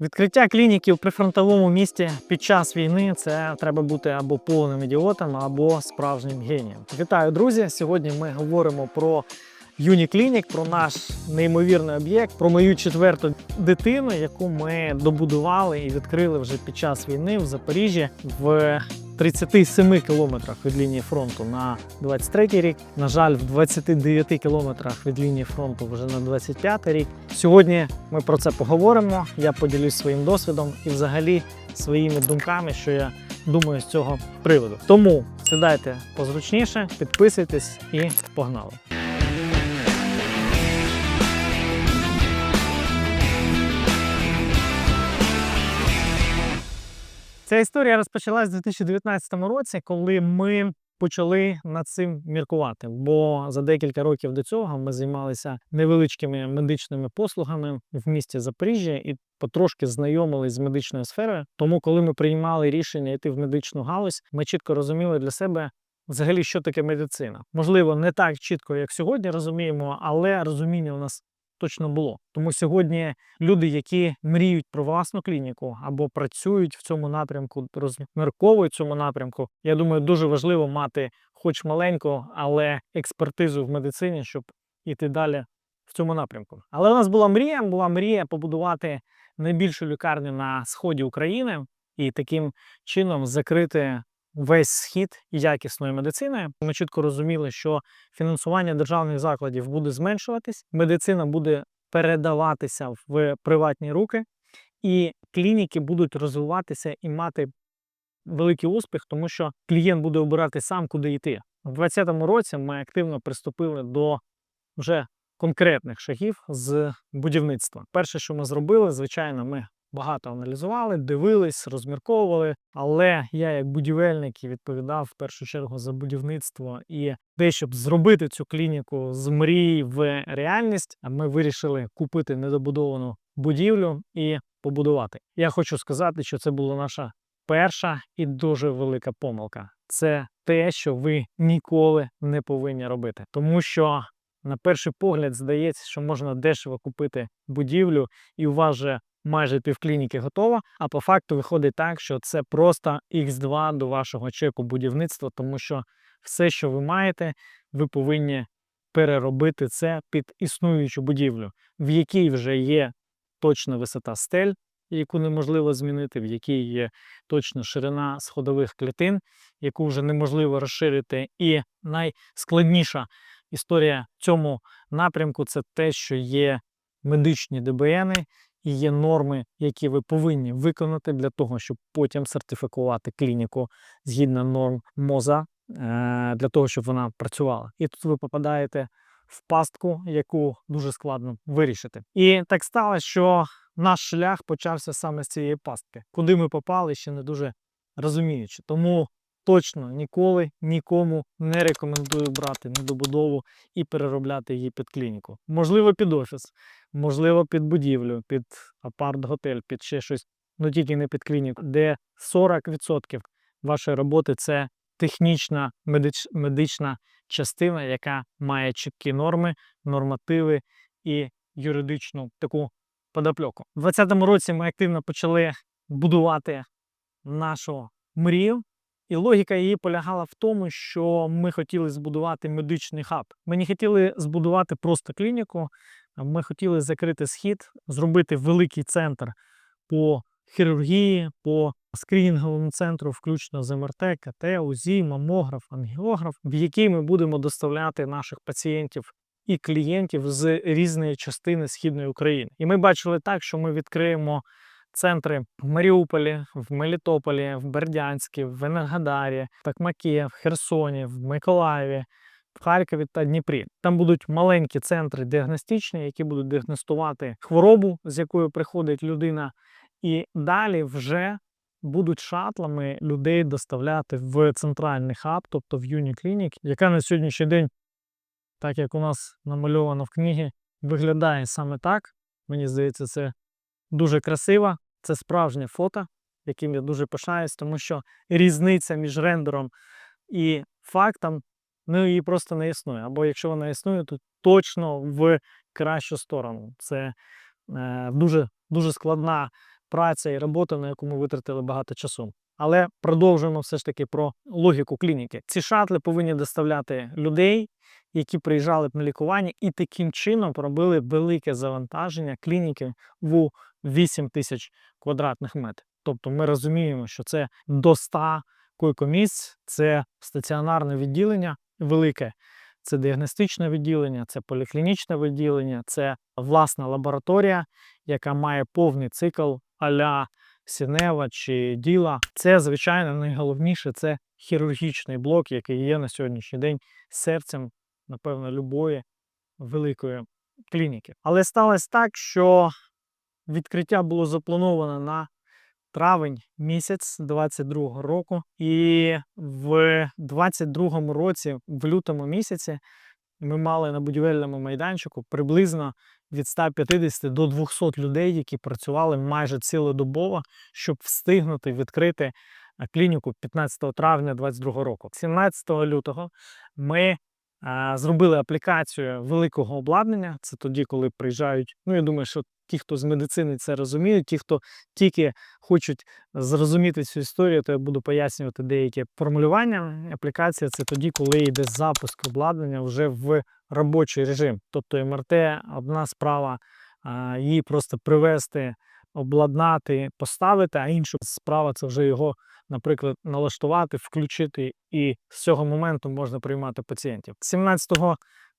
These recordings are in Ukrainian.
Відкриття клініки в прифронтовому місті під час війни це треба бути або повним ідіотом, або справжнім генієм. Вітаю, друзі! Сьогодні ми говоримо про Юніклінік, про наш неймовірний об'єкт, про мою четверту дитину, яку ми добудували і відкрили вже під час війни в Запоріжжі в 37 кілометрах від лінії фронту на 23 рік. На жаль, в 29 кілометрах від лінії фронту вже на 25 рік. Сьогодні ми про це поговоримо. Я поділюсь своїм досвідом і взагалі своїми думками, що я думаю з цього приводу. Тому сідайте позручніше, підписуйтесь і погнали. Ця історія розпочалась у 2019 році, коли ми почали над цим міркувати. Бо за декілька років до цього ми займалися невеличкими медичними послугами в місті Запоріжжя і потрошки знайомились з медичною сферою. Тому, коли ми приймали рішення йти в медичну галузь, ми чітко розуміли для себе. Взагалі, що таке медицина? Можливо, не так чітко, як сьогодні розуміємо, але розуміння у нас точно було. Тому сьогодні люди, які мріють про власну клініку або працюють в цьому напрямку, розмірковують в цьому напрямку. Я думаю, дуже важливо мати, хоч маленьку, але експертизу в медицині, щоб іти далі в цьому напрямку. Але у нас була мрія, була мрія побудувати найбільшу лікарню на сході України і таким чином закрити. Весь схід якісної медицини. Ми чітко розуміли, що фінансування державних закладів буде зменшуватись, медицина буде передаватися в приватні руки, і клініки будуть розвиватися і мати великий успіх, тому що клієнт буде обирати сам, куди йти. У 2020 році ми активно приступили до вже конкретних шагів з будівництва. Перше, що ми зробили, звичайно, ми багато аналізували, дивились, розмірковували. Але я, як будівельник, відповідав в першу чергу за будівництво і те, щоб зробити цю клініку з мрії в реальність, ми вирішили купити недобудовану будівлю і побудувати. Я хочу сказати, що це була наша перша і дуже велика помилка. Це те, що ви ніколи не повинні робити, тому що. На перший погляд здається, що можна дешево купити будівлю, і у вас же майже півклініки готова. А по факту виходить так, що це просто Х2 до вашого чеку будівництва, тому що все, що ви маєте, ви повинні переробити це під існуючу будівлю, в якій вже є точна висота стель, яку неможливо змінити, в якій є точна ширина сходових клітин, яку вже неможливо розширити. І найскладніша історія в цьому напрямку це те, що є медичні ДБНи, і є норми, які ви повинні виконати для того, щоб потім сертифікувати клініку згідно норм МОЗа, е, для того, щоб вона працювала. І тут ви попадаєте в пастку, яку дуже складно вирішити. І так сталося, що наш шлях почався саме з цієї пастки, куди ми попали, ще не дуже розуміючи. Тому точно ніколи нікому не рекомендую брати недобудову і переробляти її під клініку. Можливо, під офіс, можливо, під будівлю, під апарт-готель, під ще щось, ну тільки не під клініку, де 40% вашої роботи це технічна медич, медична частина, яка має чіткі норми, нормативи і юридичну таку подопльоку. У 2020 році ми активно почали будувати нашу мрію. І логіка її полягала в тому, що ми хотіли збудувати медичний хаб. Ми не хотіли збудувати просто клініку, ми хотіли закрити схід, зробити великий центр по хірургії, по скринінговому центру, включно з МРТ, КТ, УЗІ, мамограф, ангіограф, в який ми будемо доставляти наших пацієнтів і клієнтів з різної частини східної України. І ми бачили так, що ми відкриємо центри в Маріуполі, в Мелітополі, в Бердянську, в Енергодарі, в Такмакі, в Херсоні, в Миколаєві, в Харкові та Дніпрі. Там будуть маленькі центри діагностичні, які будуть діагностувати хворобу, з якою приходить людина, і далі вже будуть шатлами людей доставляти в центральний хаб, тобто в Юніклінік, яка на сьогоднішній день, так як у нас намальовано в книгі, виглядає саме так. Мені здається, це дуже красива. Це справжнє фото, яким я дуже пишаюсь, тому що різниця між рендером і фактом ну, її просто не існує. Або якщо вона існує, то точно в кращу сторону. Це е, дуже, дуже складна праця і робота, на яку ми витратили багато часу. Але продовжуємо все ж таки про логіку клініки. Ці шатли повинні доставляти людей, які приїжджали б на лікування, і таким чином робили велике завантаження клініки в 8 тисяч квадратних метрів. Тобто ми розуміємо, що це до 100 койкомісць, це стаціонарне відділення велике, це діагностичне відділення, це поліклінічне відділення, це власна лабораторія, яка має повний цикл а-ля Сінева чи Діла. Це, звичайно, найголовніше це хірургічний блок, який є на сьогоднішній день серцем, напевно, любої великої клініки. Але сталося так, що відкриття було заплановано на травень місяць 22 року, і в 22 році, в лютому місяці, ми мали на будівельному майданчику приблизно від 150 до 200 людей, які працювали майже цілодобово, щоб встигнути відкрити е, клініку 15 травня 2022 року. 17 лютого ми зробили аплікацію великого обладнання. Це тоді, коли приїжджають. Ну, я думаю, що ті, хто з медицини це розуміють, ті, хто тільки хочуть зрозуміти цю історію, то я буду пояснювати деякі формулювання. Аплікація це тоді, коли йде запуск обладнання вже в робочий режим. Тобто МРТ одна справа її просто привести, обладнати, поставити, а інша справа це вже його, наприклад, налаштувати, включити, і з цього моменту можна приймати пацієнтів. 17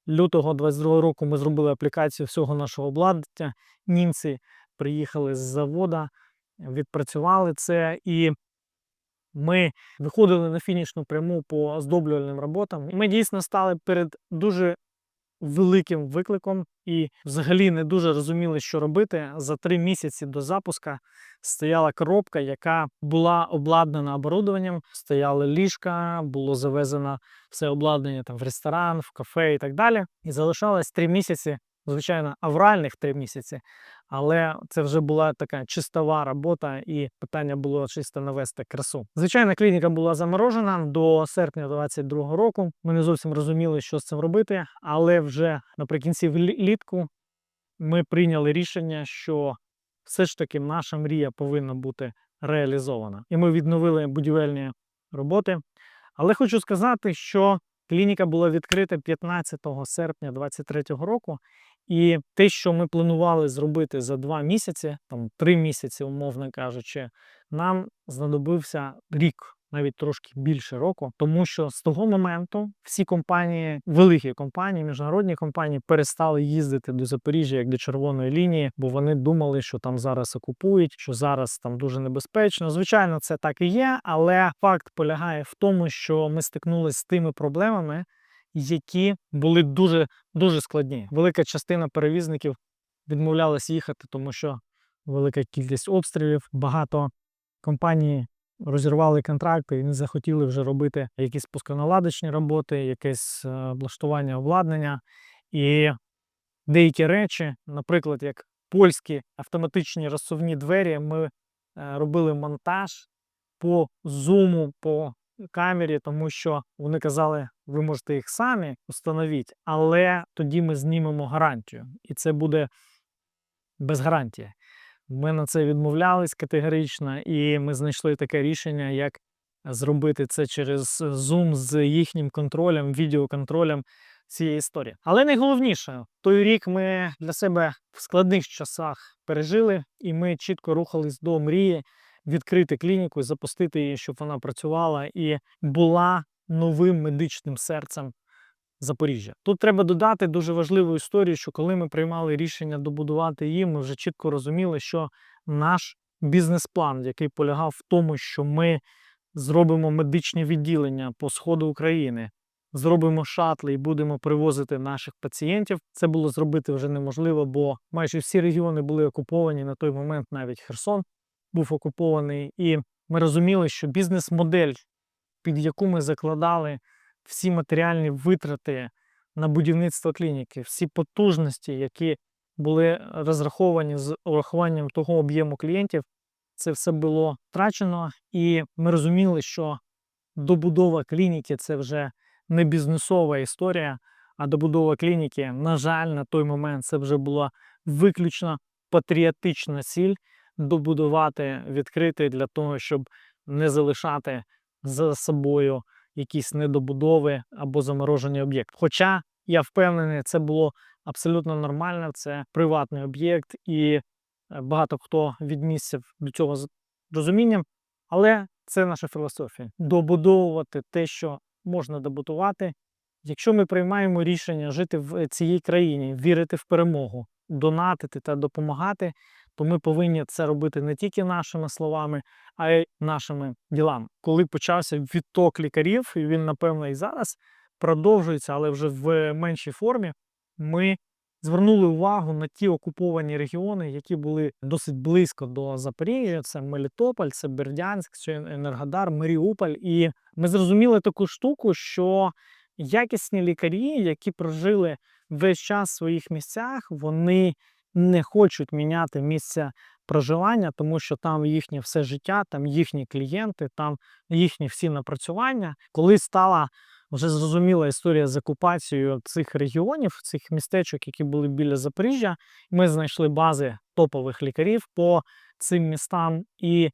лютого 22 року ми зробили аплікацію всього нашого обладнання. Німці приїхали з завода, відпрацювали це і. Ми виходили на фінішну пряму по оздоблювальним роботам. Ми дійсно стали перед дуже великим викликом і взагалі не дуже розуміли, що робити. За три місяці до запуска стояла коробка, яка була обладнана оборудованням. Стояли ліжка, було завезено все обладнання там в ресторан, в кафе і так далі. І залишалось три місяці. Звичайно, авральних три місяці, але це вже була така чистова робота, і питання було чисто навести красу. Звичайно, клініка була заморожена до серпня 2022 року. Ми не зовсім розуміли, що з цим робити, але вже наприкінці влітку ми прийняли рішення, що все ж таки наша мрія повинна бути реалізована. І ми відновили будівельні роботи. Але хочу сказати, що клініка була відкрита 15 серпня 2023 року. І те, що ми планували зробити за два місяці, там три місяці, умовно кажучи, нам знадобився рік, навіть трошки більше року, тому що з того моменту всі компанії, великі компанії, міжнародні компанії перестали їздити до Запоріжжя як до червоної лінії, бо вони думали, що там зараз окупують, що зараз там дуже небезпечно. Звичайно, це так і є, але факт полягає в тому, що ми стикнулися з тими проблемами які були дуже дуже складні. Велика частина перевізників відмовлялась їхати, тому що велика кількість обстрілів. Багато компаній розірвали контракти і не захотіли вже робити якісь пусконаладочні роботи, якесь е, облаштування обладнання. І деякі речі, наприклад, як польські автоматичні розсувні двері, ми е, робили монтаж по зуму, по камері, тому що вони казали, ви можете їх самі встановити, але тоді ми знімемо гарантію, і це буде без гарантії. Ми на це відмовлялись категорично, і ми знайшли таке рішення, як зробити це через Zoom з їхнім контролем, відеоконтролем цієї історії. Але найголовніше, той рік ми для себе в складних часах пережили, і ми чітко рухались до мрії відкрити клініку, запустити її, щоб вона працювала і була новим медичним серцем Запоріжжя. Тут треба додати дуже важливу історію, що коли ми приймали рішення добудувати її, ми вже чітко розуміли, що наш бізнес-план, який полягав в тому, що ми зробимо медичне відділення по сходу України. Зробимо шатли і будемо привозити наших пацієнтів. Це було зробити вже неможливо, бо майже всі регіони були окуповані на той момент, навіть Херсон був окупований, і ми розуміли, що бізнес-модель, під яку ми закладали всі матеріальні витрати на будівництво клініки, всі потужності, які були розраховані з урахуванням того об'єму клієнтів, це все було втрачено, і ми розуміли, що добудова клініки це вже не бізнесова історія, а добудова клініки, на жаль, на той момент це вже була виключно патріотична ціль добудувати, відкрити для того, щоб не залишати за собою якісь недобудови або заморожені об'єкти. Хоча я впевнений, це було абсолютно нормально, це приватний об'єкт, і е, багато хто віднісся до цього з розумінням, але це наша філософія добудовувати те, що можна добудувати. Якщо ми приймаємо рішення жити в цій країні, вірити в перемогу, донатити та допомагати, то ми повинні це робити не тільки нашими словами, а й нашими ділами. Коли почався відток лікарів, і він, напевно, і зараз продовжується, але вже в меншій формі, ми звернули увагу на ті окуповані регіони, які були досить близько до Запоріжжя. Це Мелітополь, це Бердянськ, це Енергодар, Маріуполь. І ми зрозуміли таку штуку, що якісні лікарі, які прожили весь час в своїх місцях, вони не хочуть міняти місце проживання, тому що там їхнє все життя, там їхні клієнти, там їхні всі напрацювання. Коли стала вже зрозуміла історія з окупацією цих регіонів, цих містечок, які були біля Запоріжжя, ми знайшли бази топових лікарів по цим містам і.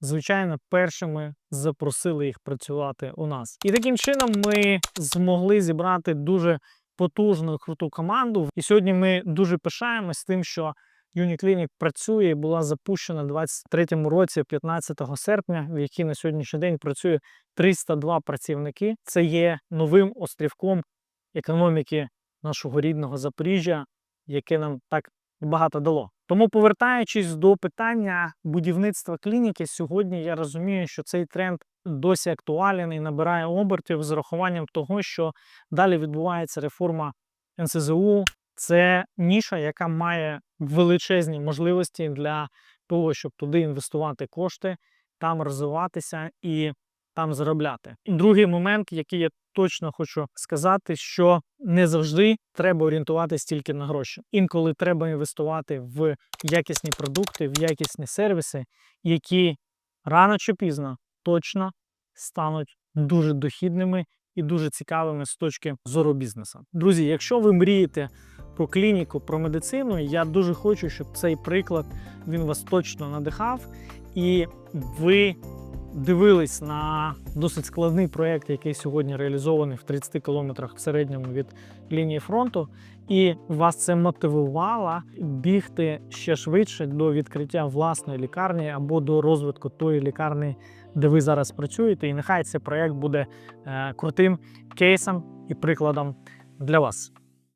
Звичайно, першими запросили їх працювати у нас, і таким чином ми змогли зібрати дуже потужну круту команду. І сьогодні ми дуже пишаємось тим, що Юніклінік працює і була запущена 23-му році, 15 серпня, в якій на сьогоднішній день працює 302 працівники. Це є новим острівком економіки нашого рідного Запоріжжя, яке нам так багато дало. Тому, повертаючись до питання будівництва клініки, сьогодні я розумію, що цей тренд досі актуален і набирає обертів з урахуванням того, що далі відбувається реформа НСЗУ. Це ніша, яка має величезні можливості для того, щоб туди інвестувати кошти, там розвиватися і там заробляти. Другий момент, який я точно хочу сказати, що не завжди треба орієнтуватись тільки на гроші. Інколи треба інвестувати в якісні продукти, в якісні сервіси, які рано чи пізно точно стануть дуже дохідними і дуже цікавими з точки зору бізнесу. Друзі, якщо ви мрієте про клініку, про медицину, я дуже хочу, щоб цей приклад він вас точно надихав, і ви дивились на досить складний проєкт, який сьогодні реалізований в 30 кілометрах в середньому від лінії фронту, і вас це мотивувало бігти ще швидше до відкриття власної лікарні або до розвитку тої лікарні, де ви зараз працюєте. І нехай цей проєкт буде е, крутим кейсом і прикладом для вас.